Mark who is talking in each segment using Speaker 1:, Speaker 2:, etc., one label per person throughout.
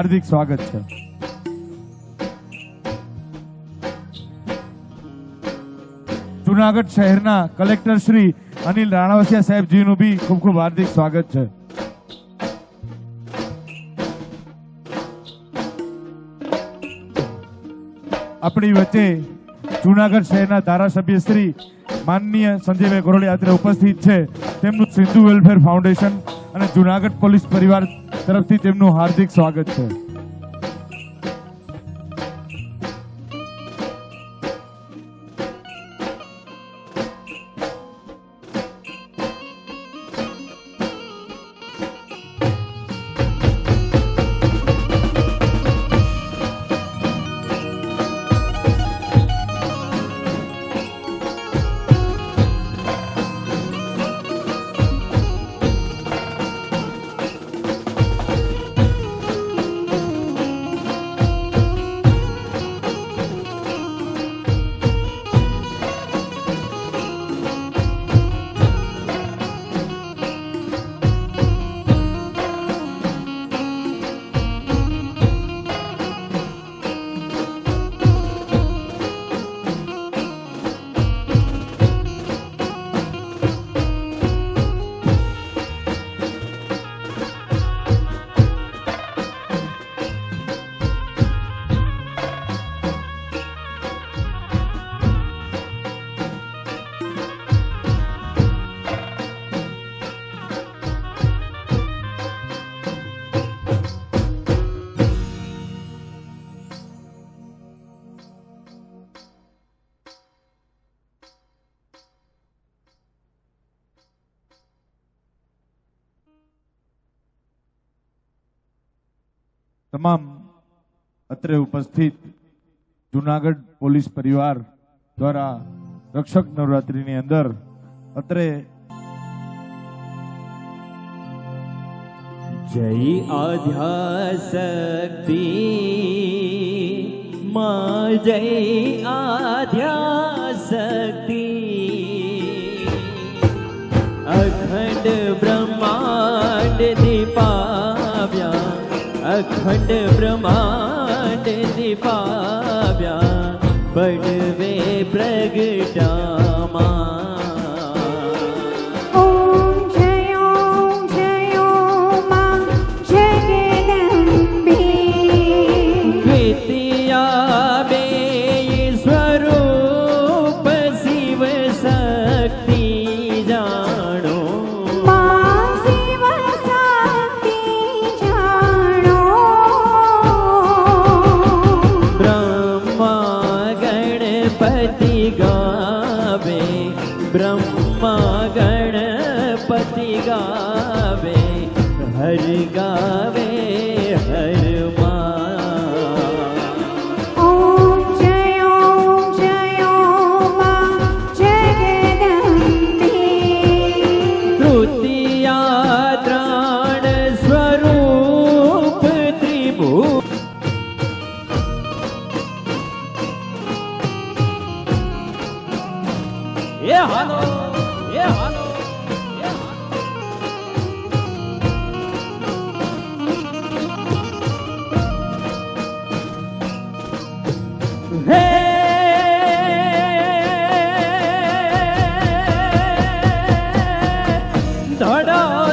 Speaker 1: હાર્દિક સ્વાગત છે. જુનાગઢ શહેરના કલેક્ટર શ્રી અનિલ રાણાવસિયા સાહેબજીનું બી ખૂબ ખૂબ હાર્દિક સ્વાગત છે. આપણી વચ્ચે જુનાગઢ શહેરના ધારાસભ્ય શ્રી માનનીય સંજયભાઈ ગોરડિયા અત્રે ઉપસ્થિત છે. તેમનું સિંધુ વેલફેર ફાઉન્ડેશન અને જુનાગઢ પોલીસ પરિવાર તરફથી તેમનું હાર્દિક સ્વાગત છે. તમામ અત્રે ઉપસ્થિત જુનાગઢ પોલીસ પરિવાર દ્વારા રક્ષક નવરાત્રિની અંદર અત્રે
Speaker 2: જય આધ્યાશક્તિ માં જય આધ્યાશક્તિ खट् प्रह्माण्ड दिपाव्या वे प्रगटा गणपति गावे हरि गावे।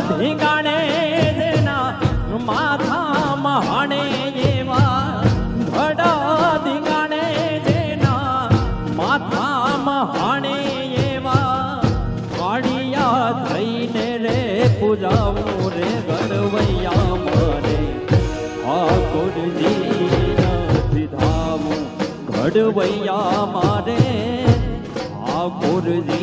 Speaker 2: ધીંગાણે જેના માથા મહાણે એવા ધડો ધીંગાણે જેના માથા મહાણે એવા કાળિયા થઈને રે પૂજાવું રે મારે ઠાકોરજી નથી ધાવું મારે ઠાકોરજી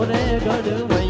Speaker 2: પૂજાવું રે ગડવૈયા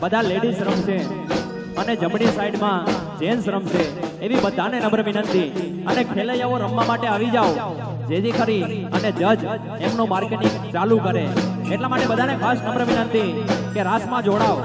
Speaker 2: બધા લેડીઝ રમશે અને જમણી સાઈડમાં જેન્ટ્સ રમશે. એવી બધાને નમ્ર વિનંતી. અને ખેલૈયાઓ રમવા માટે આવી જાઓ. જેથી કરી અને જજ એમનું માર્કેટિંગ ચાલુ કરે. એટલા માટે બધાને ખાસ નમ્ર વિનંતી કે રાસમાં જોડાઓ.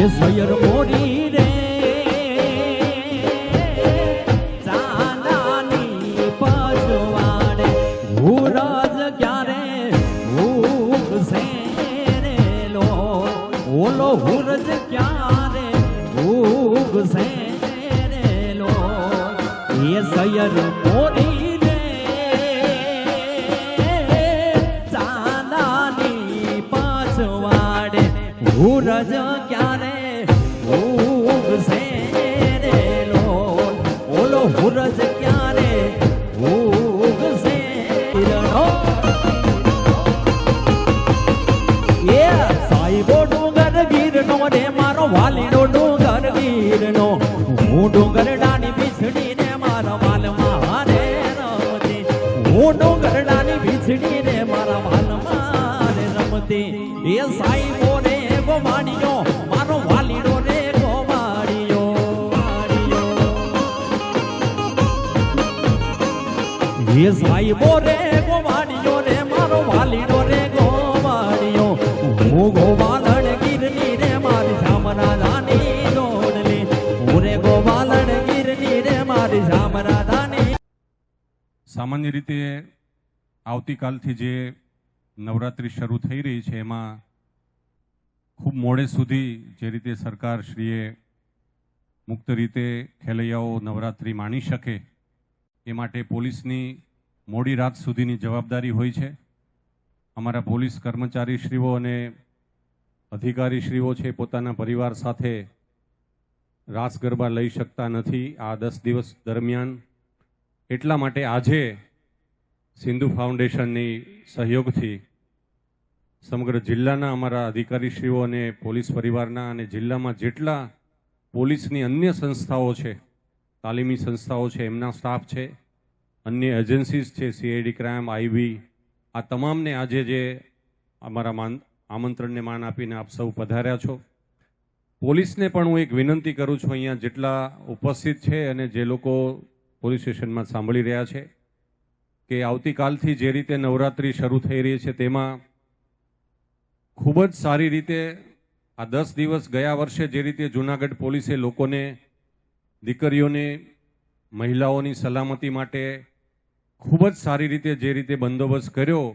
Speaker 2: એ રે મારો વાલીનો ડુંગર ગીરનો. હું ડુંગર ડાની બિછડી ને મારા વાલમાં હારે રમતી. હું ડુંગર ડાની બિછડી ને મારા વાલમાં રમતી. એ સાઈબો રે ગોમાડીયો મારો વાલીનો રે વાડીયો એ સાહેબો રે
Speaker 3: સામાન્ય રીતે આવતીકાલથી જે નવરાત્રિ શરૂ થઈ રહી છે, એમાં ખૂબ મોડે સુધી જે રીતે સરકારશ્રીએ મુક્ત રીતે ખેલૈયાઓ નવરાત્રિ માણી શકે, એ માટે પોલીસની મોડી રાત સુધીની જવાબદારી હોય છે. અમારા પોલીસ કર્મચારીશ્રીઓ અને અધિકારીશ્રીઓ છે, પોતાના પરિવાર સાથે રાસ ગરબા લઈ શકતા નથી. આ દસ દિવસ દરમિયાન એટલા માટે આજે સિંધુ ફાઉન્ડેશનની સહયોગથી સમગ્ર જિલ્લાના અમારા અધિકારીશ્રીઓ અને પોલીસ પરિવારના અને જિલ્લામાં જેટલા પોલીસની અન્ય સંસ્થાઓ છે, તાલીમી સંસ્થાઓ છે, એમના સ્ટાફ છે, અન્ય એજન્સીસ છે સીઆઈડી ક્રાઇમ આઈબી આ તમામને આજે જે અમારા માન, આમંત્રણને માન આપીને આપ સૌ પધાર્યા છો. પોલીસને પણ હું એક વિનંતી કરું છું, અહીંયા જેટલા ઉપસ્થિત છે અને જે લોકો પોલીસ સ્ટેશનમાં સાંભળી રહ્યા છે કે આવતીકાલથી જે રીતે નવરાત્રિ શરૂ થઈ રહી છે તેમાં ખૂબ જ સારી રીતે આ દસ દિવસ ગયા વર્ષે જે રીતે જુનાગઢ પોલીસે લોકોને, દીકરીઓને, મહિલાઓની સલામતી માટે ખૂબ જ સારી રીતે જે રીતે બંદોબસ્ત કર્યો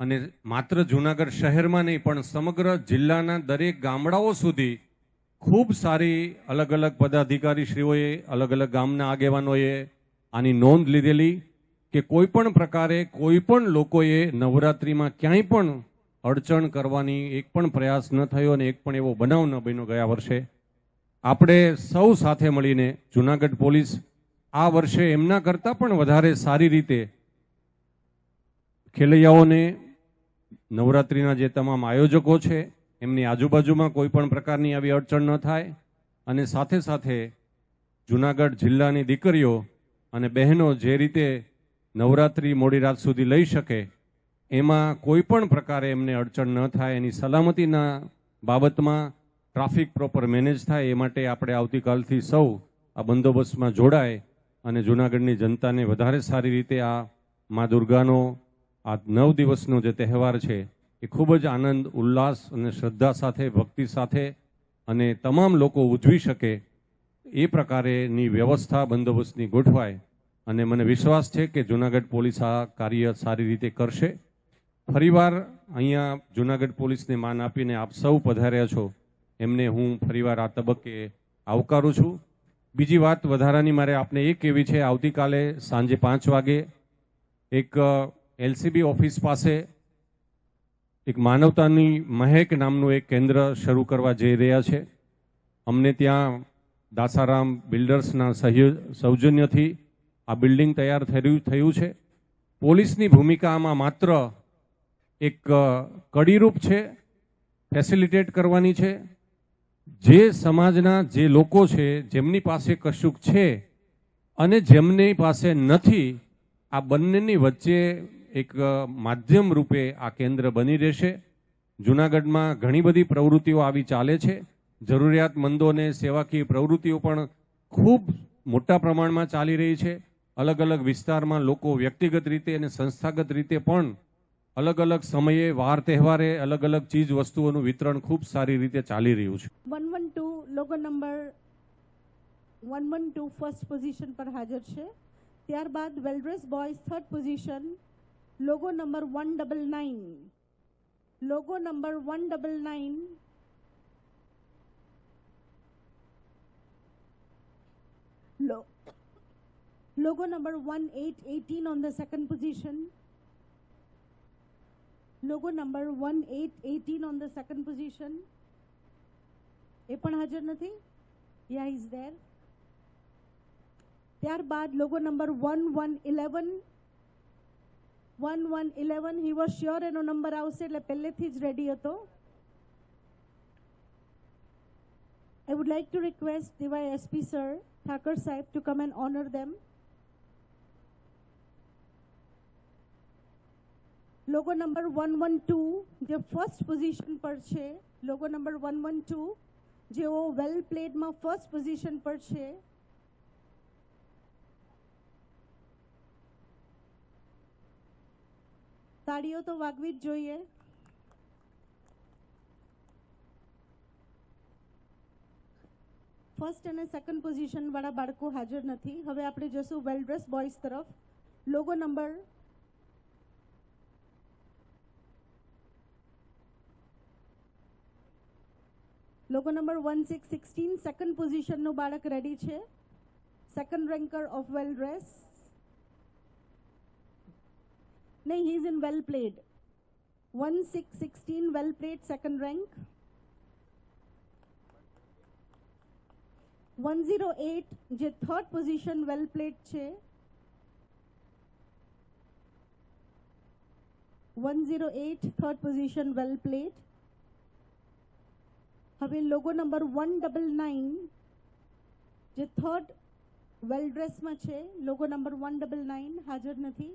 Speaker 3: અને માત્ર જુનાગઢ શહેરમાં નહીં પણ સમગ્ર જિલ્લાના દરેક ગામડાઓ સુધી ખૂબ સારી અલગ અલગ પદાધિકારીશ્રીઓએ અલગ અલગ ગામના આગેવાનોએ આની નોંધ લીધેલી કે કોઈ પણ પ્રકારે કોઈ પણ લોકોએ નવરાત્રિમાં ક્યાંય પણ અડચણ કરવાની એક પણ પ્રયાસ ન થયો અને એક પણ એવો બનાવ ન બન્યો ગયા વર્ષે. આપણે સૌ સાથે મળીને જુનાગઢ પોલીસ આ વર્ષે એમના કરતાં પણ વધારે સારી રીતે ખેલૈયાઓને નવરાત્રિના જે તમામ આયોજકો છે એમની આજુબાજુમાં કોઈ પણ પ્રકારની આવી અડચણ ન થાય અને સાથે સાથે જુનાગઢ જિલ્લાની દીકરીઓ અને બહેનો જે રીતે નવરાત્રિ મોડી રાત સુધી લઈ શકે, એમાં કોઈ પણ પ્રકારે એમને અડચણ ન થાય. એની સલામતીના બાબતમાં ટ્રાફિક પ્રોપર મેનેજ થાય, એ માટે આપણે આવતીકાલથી સૌ આ બંદોબસ્તમાં જોડાય અને જૂનાગઢની જનતાને વધારે સારી રીતે આ મા દુર્ગાનો, આ નવ દિવસનો જે તહેવાર છે એ ખૂબ જ આનંદ, ઉલ્લાસ અને શ્રદ્ધા સાથે, ભક્તિ સાથે અને તમામ લોકો ઉજવી શકે એ પ્રકારેની વ્યવસ્થા બંદોબસ્તની ગોઠવાય અને મને વિશ્વાસ છે કે જુનાગઢ પોલીસ આ કાર્ય સારી રીતે કરશે. ફરીવાર અહીંયા જુનાગઢ પોલીસને માન આપીને આપ સૌ પધાર્યા છો. એમને હું ફરીવાર આ તબક્કે આવકારું છું. બીજી વાત વધારાની મારે આપને એ કહેવી છે, આવતીકાલે સાંજે પાંચ વાગે એક એલસીબી ઓફિસ પાસે એક માનવતાની મહેક નામનું એક કેન્દ્ર શરૂ કરવા જઈ રહ્યા છે. અમને ત્યાં દાસારામ બિલ્ડર્સના સહયો, સૌજન્યથી આ બિલ્ડિંગ તૈયાર થયું થયું છે. પોલીસની ભૂમિકા આમાં માત્ર એક કડીરૂપ છે, ફેસિલિટેટ કરવાની છે. જે સમાજના જે લોકો છે, જેમની પાસે કશુંક છે અને જેમની પાસે નથી, આ બંનેની વચ્ચે એક માધ્યમ રૂપે આ કેન્દ્ર બની રહેશે. જુનાગઢમાં ઘણી બધી પ્રવૃત્તિઓ આવી ચાલે છે. જરૂરિયાતમંદોને સેવાકીય પ્રવૃત્તિઓ પણ ખૂબ મોટા પ્રમાણમાં ચાલી રહી છે. અલગ અલગ વિસ્તારમાં લોકો વ્યક્તિગત રીતે અને સંસ્થાગત રીતે પણ અલગ અલગ સમયે વાર તહેવારે અલગ અલગ ચીજ વસ્તુઓનું વિતરણ ખૂબ સારી રીતે ચાલી રહ્યું છે.
Speaker 4: One one two logo number one one two first position પર હાજર છે. ત્યારબાદ well dress boys third position logo number one double nine logo number one double nine logo number 1818 on the second position logo number 1818 on the second position એ પણ હાજર નથી યા is there ત્યારબાદ logo number one one eleven one one eleven he was sure એનો number આવશે એટલે પહેલેથી જ રેડી હતો I would like to request SP sir, Thakur Saib, to come and honor them. Logo number one one two જે first position પર છે logo number one one two જેઓ વેલ પ્લેડમાં ફર્સ્ટ પોઝિશન પર છે તાળીઓ તો વાગવી જ જોઈએ. ફર્સ્ટ અને સેકન્ડ પોઝિશન વાળા બાળકો હાજર નથી. હવે આપણે જશું વેલ ડ્રેસ બોયઝ તરફ. Logo number logo number one six sixteen second પોઝિશનનું બાળક રેડી છે. Second ranker of well dress નહીં he is in well played one six sixteen second rank one zero eight જે થર્ડ પોઝિશન વેલ પ્લેડ છે one zero eight third position well played હવે logo number one double nine જે third well ડ્રેસમાં છે logo number one double nine હાજર નથી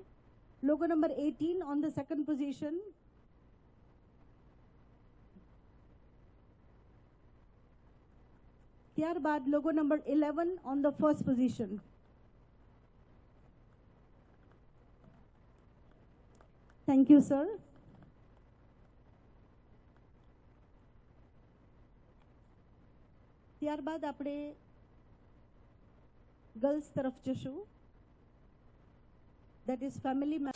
Speaker 4: logo number eighteen on the second position ત્યારબાદ logo number eleven on the first position thank you sir ત્યારબાદ આપણે girls તરફ જશું that is
Speaker 5: family members.